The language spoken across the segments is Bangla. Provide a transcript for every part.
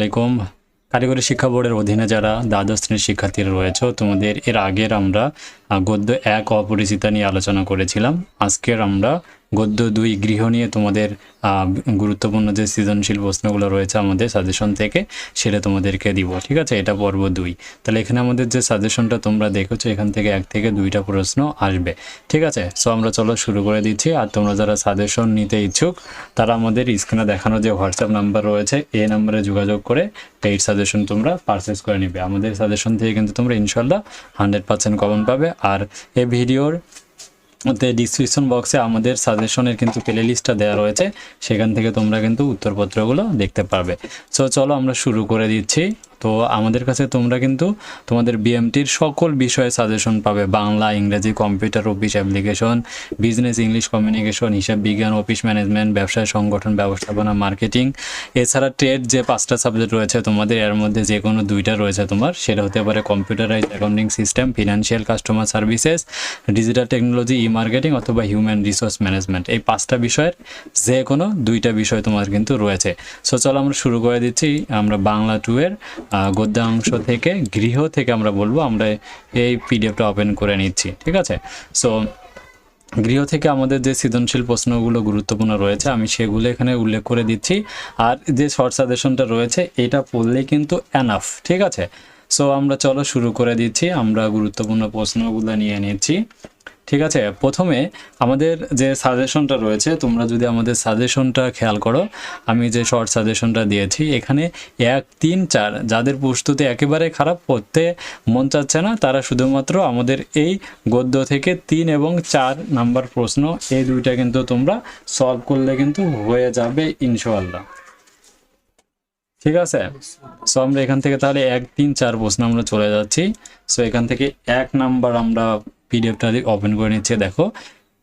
আলাইকুম। কারিগরি শিক্ষা বোর্ডের অধীনে যারা দ্বাদশ শ্রেণির শিক্ষার্থীরা রয়েছে, তোমাদের এর আগের আমরা গদ্য এক অপরিচিতা নিয়ে আলোচনা করেছিলাম। আজকের আমরা গদ্য দুই গৃহ নিয়ে তোমাদের গুরুত্বপূর্ণ যে সৃজনশীল প্রশ্নগুলো রয়েছে আমাদের সাজেশন থেকে, সেটা তোমাদেরকে দিব, ঠিক আছে? এটা পর্ব দুই। তাহলে এখানে আমাদের যে সাজেশনটা তোমরা দেখেছ, এখান থেকে এক থেকে দুইটা প্রশ্ন আসবে, ঠিক আছে? সো আমরা চলো শুরু করে দিচ্ছি, আর তোমরা যারা সাজেশন নিতে ইচ্ছুক, তারা আমাদের স্ক্রিনে দেখানো যে হোয়াটসঅ্যাপ নাম্বার রয়েছে এই নাম্বারে যোগাযোগ করে পেইড সাজেশন তোমরা পারচেস করে নিবে। আমাদের সাজেশন থেকে কিন্তু তোমরা ইনশাল্লাহ হান্ড্রেড পার্সেন্ট কমন পাবে, আর এই ভিডিওর ডিসক্রিপশন বক্সে আমাদের সাজেশনের কিন্তু প্লে লিস্টটা দেওয়া রয়েছে। সেখান থেকে তোমরা কিন্তু উত্তরপত্রগুলো দেখতে পারবে। সো চলো আমরা শুরু করে দিচ্ছি। তো আমাদের কাছে তোমরা কিন্তু তোমাদের বিএমটির সকল বিষয়ে সাজেশন পাবে। বাংলা, ইংরেজি computer office application business English communication হিসাব বিজ্ঞান অফিস ম্যানেজমেন্ট ব্যবসায় সংগঠন, ব্যবস্থাপনা মার্কেটিং এছাড়া ট্রেড যে পাঁচটা সাবজেক্ট রয়েছে তোমাদের, এর মধ্যে যে কোনো দুইটা রয়েছে তোমার। সেটা হতে পারে computerise accounting system financial customer services digital technology e marketing অথবা হিউম্যান রিসোর্স ম্যানেজমেন্ট এই পাঁচটা বিষয়ের যে কোনো দুইটা বিষয় তোমার কিন্তু রয়েছে। সো চলো আমরা শুরু করে দিচ্ছি। আমরা বাংলা টু এর গদ্যাংশ থেকে, গৃহ থেকে আমরা বলব, আমরা এই পিডিএফটা ওপেন করে নিচ্ছি, ঠিক আছে? সো গৃহ থেকে আমাদের যে সৃজনশীল প্রশ্নগুলো গুরুত্বপূর্ণ রয়েছে, আমি সেগুলো এখানে উল্লেখ করে দিচ্ছি। আর যে শর্ট সাজেশনটা রয়েছে, এটা পড়লে কিন্তু অ্যানাফ ঠিক আছে? সো আমরা চলো শুরু করে দিচ্ছি, আমরা গুরুত্বপূর্ণ প্রশ্নগুলো নিয়ে নিচ্ছি। ঠিক আছে, প্রথমে আমাদের যে সাজেশনটা রয়েছে, তোমরা যদি আমাদের সাজেশনটা খেয়াল করো, আমি যে শর্ট সাজেশনটা দিয়েছি, এখানে এক, তিন, চার, যাদের প্রস্তুতি একেবারে খারাপ, পড়তে মন চাচ্ছে না, তারা শুধুমাত্র আমাদের এই গদ্য থেকে তিন এবং চার নাম্বার প্রশ্ন, এই দুইটা কিন্তু তোমরা সলভ করলে কিন্তু হয়ে যাবে ইনশাআল্লাহ। ঠিক আছে? সো আমরা এখান থেকে তাহলে এক, তিন, চার প্রশ্ন আমরা চলে যাচ্ছি। সো এখান থেকে এক নাম্বার আমরা পিডিএফটা ওপেন করে নিচ্ছে, দেখো।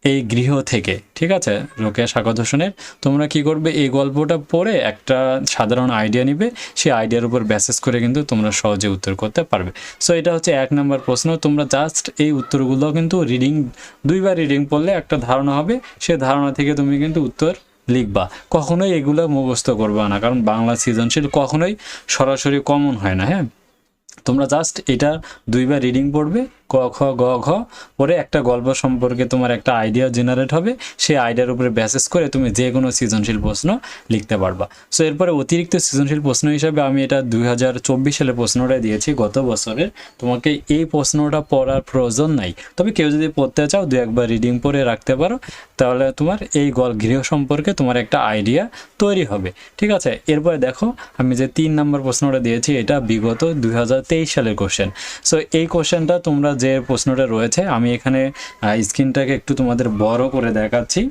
এই গৃহ থেকে, ঠিক আছে? রোকেয়া স্বাগত হোসেনের তোমরা কি করবে? এই গল্পটা পড়ে একটা সাধারণ আইডিয়া নিবে। সেই আইডিয়ার উপর ব্যাসেস করে কিন্তু তোমরা সহজে উত্তর করতে পারবে। সো এটা হচ্ছে এক নম্বর প্রশ্ন। তোমরা জাস্ট এই উত্তরগুলো কিন্তু রিডিং দুইবার রিডিং পড়লে একটা ধারণা হবে। সে ধারণা থেকে তুমি কিন্তু উত্তর লিখবা। কখনোই এগুলো মুখস্থ করবা না, কারণ বাংলা সৃজনশীল কখনোই সরাসরি কমন হয় না হ্যাঁ? তোমরা জাস্ট এটা দুইবার রিডিং পড়বে। ক, খ, গ, ঘ পরে একটা গল্প সম্পর্কে তোমার একটা আইডিয়া জেনারেট হবে। সেই আইডিয়ার উপরে বেসিস করে তুমি যে কোনো সৃজনশীল প্রশ্ন লিখতে পারবা। সো এরপরে অতিরিক্ত সৃজনশীল প্রশ্ন হিসাবে আমি এটা দুই হাজার চব্বিশ সালে প্রশ্নটা দিয়েছি গত বছরের। তোমাকে এই প্রশ্নটা পড়ার প্রয়োজন নাই। তবে কেউ যদি পড়তে চাও, দু একবার রিডিং পড়ে রাখতে পারো। তাহলে তোমার এই গল, গৃহ সম্পর্কে তোমার একটা আইডিয়া তৈরি হবে। ঠিক আছে? এরপরে দেখো, আমি যে তিন নম্বর প্রশ্নটা দিয়েছি, এটা বিগত দুই হাজার তেইশ সালের কোশ্চেন সো এই কোশ্চেনটা তোমরা যে প্রশ্নটা রয়েছে, আমি এখানে স্ক্রিনটাকে একটু তোমাদের বড় করে দেখাচ্ছি।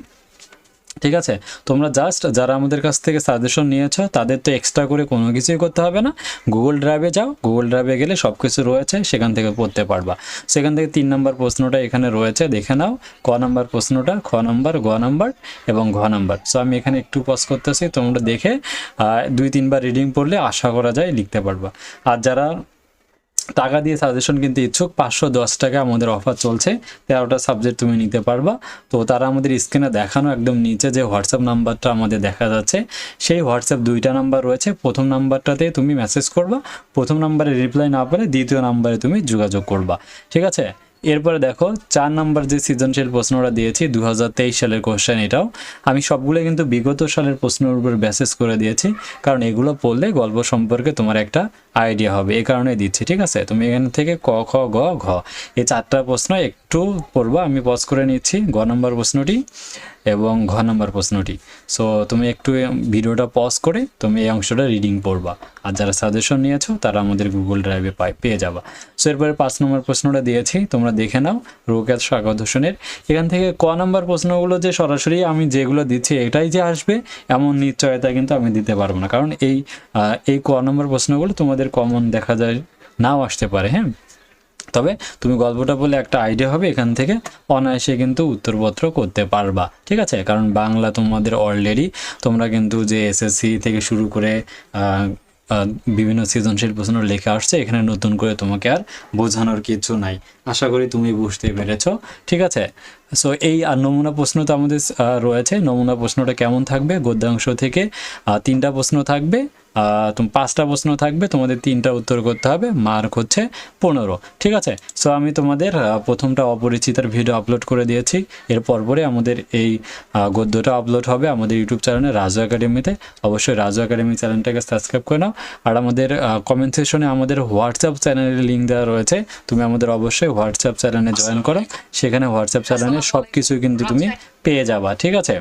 ঠিক আছে? তোমরা জাস্ট যারা আমাদের কাছ থেকে সাজেশন নিয়েছো, তাদের তো এক্সট্রা করে কোনো কিছুই করতে হবে না। গুগল ড্রাইভে যাও গুগল ড্রাইভে গেলে সব কিছু রয়েছে, সেখান থেকে পড়তে পারবা। সেখান থেকে তিন নম্বর প্রশ্নটা এখানে রয়েছে, দেখে নাও। ক নম্বর প্রশ্নটা? খ নম্বর, গ নম্বর এবং ঘ নম্বর। সো আমি এখানে একটু পজ করতেছি, তোমরা দেখে দুই, তিনবার রিডিং পড়লে আশা করা যায় লিখতে পারবা। আর যারা টাকা দিয়ে সাজেশন কিনতে ইচ্ছুক, পাঁচশো দশ টাকা আমাদের অফার চলছে। তেরোটা সাবজেক্ট তুমি নিতে পারবা। তো তারা আমাদের স্ক্রিনে দেখানো একদম নিচে যে হোয়াটসঅ্যাপ নাম্বারটা আমাদের দেখা যাচ্ছে, সেই হোয়াটসঅ্যাপ দুইটা নাম্বার রয়েছে। প্রথম নাম্বারটাতে তুমি মেসেজ করবা, প্রথম নাম্বারে রিপ্লাই না পেলে দ্বিতীয় নাম্বারে তুমি যোগাযোগ করবা। ঠিক আছে? এরপরে দেখো, চার নাম্বার যে সৃজনশীল প্রশ্নটা দিয়েছি দু হাজার তেইশ সালের কোশ্চেন এটাও। আমি সবগুলো কিন্তু বিগত সালের প্রশ্নের উপর ব্যাসেস করে দিয়েছি, কারণ এগুলো পড়লে গল্প সম্পর্কে তোমার একটা আইডিয়া হবে, এ কারণে দিচ্ছি, ঠিক আছে? তুমি এখান থেকে ক, খ, গ, ঘ। এই চারটা প্রশ্ন একটু পড়বা, আমি পজ করে নিচ্ছি। গ নম্বর প্রশ্নটি এবং ঘ নম্বর প্রশ্নটি। সো তুমি একটু ভিডিওটা পজ করে তুমি এই অংশটা রিডিং পড়বা। আর যারা সাজেশন নিয়েছো, তারা আমাদের গুগল ড্রাইভে পাই পেয়ে যাবা। সো এরপরে পাঁচ নম্বর প্রশ্নটা দিয়েছি, তোমরা দেখে নাও। রোকেত স্বাগত হোসেনের। এখান থেকে ক নম্বর প্রশ্নগুলো যে সরাসরি আমি যেগুলো দিচ্ছি, এটাই যে আসবে, এমন নিশ্চয়তা কিন্তু আমি দিতে পারব না। কারণ এই এই ক নম্বর প্রশ্নগুলো তোমাদের কমন দেখা যায়, নাও আসতে পারে হ্যাঁ? তবে তুমি গল্পটা বলে একটা আইডিয়া হবে এখান থেকে। অনায়াসে কিন্তু উত্তরপত্র করতে পারবা, ঠিক আছে? কারণ বাংলা তোমাদের অলরেডি তোমরা কিন্তু যে এসএসসি থেকে শুরু করে বিভিন্ন সৃজনশীল প্রশ্ন লেখা আসছে, এখানে নতুন করে তোমাকে আর বোঝানোর কিছু নাই। আশা করি তুমি বুঝতে পেরেছ, ঠিক আছে? সো এই আর নমুনা প্রশ্ন তো আমাদের রয়েছে। নমুনা প্রশ্নটা কেমন থাকবে? গদ্যাংশ থেকে তিনটা প্রশ্ন থাকবে। তুমি পাঁচটা প্রশ্ন থাকবে তোমাদের তিনটা উত্তর করতে হবে মার্ক হচ্ছে পনেরো ঠিক আছে? সো আমি তোমাদের প্রথমটা অপরিচিতার ভিডিও আপলোড করে দিয়েছি এর পরপরে আমাদের এই গদ্যটা আপলোড হবে আমাদের ইউটিউব চ্যানেলে রাজু একাডেমিতে অবশ্যই রাজু একাডেমি চ্যানেলটাকে সাবস্ক্রাইব করে নাও আর আমাদের কমেন্ট সেকশনে আমাদের হোয়াটসঅ্যাপ চ্যানেলের লিঙ্ক দেওয়া রয়েছে তুমি আমাদের অবশ্যই হোয়াটসঅ্যাপ চ্যানেলে জয়েন করো সেখানে হোয়াটসঅ্যাপ চ্যানেলে সব কিছু কিন্তু তুমি পেয়ে যাবা ঠিক আছে?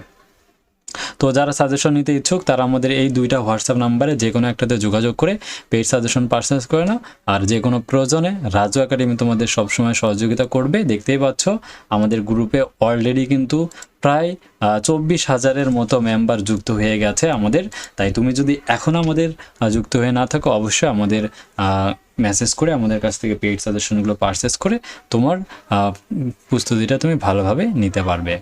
তো যারা সাজেশন নিতে ইচ্ছুক, তারা আমাদের এই দুইটা হোয়াটসঅ্যাপ নাম্বারে যে কোনো একটাতে যোগাযোগ করে পেইড সাজেশন পারচেস করে নাও। আর যে কোনো প্রয়োজনে রাজু একাডেমি তোমাদের সবসময় সহযোগিতা করবে। দেখতেই পাচ্ছ, আমাদের গ্রুপে অলরেডি কিন্তু প্রায় চব্বিশ হাজারের মতো মেম্বার যুক্ত হয়ে গেছে আমাদের। তাই তুমি যদি এখন আমাদের যুক্ত হয়ে না থাকো, অবশ্যই আমাদের মেসেজ করে আমাদের কাছ থেকে পেইড সাজেশনগুলো পারচেস করে তোমার প্রস্তুতিটা তুমি ভালোভাবে নিতে পারবে।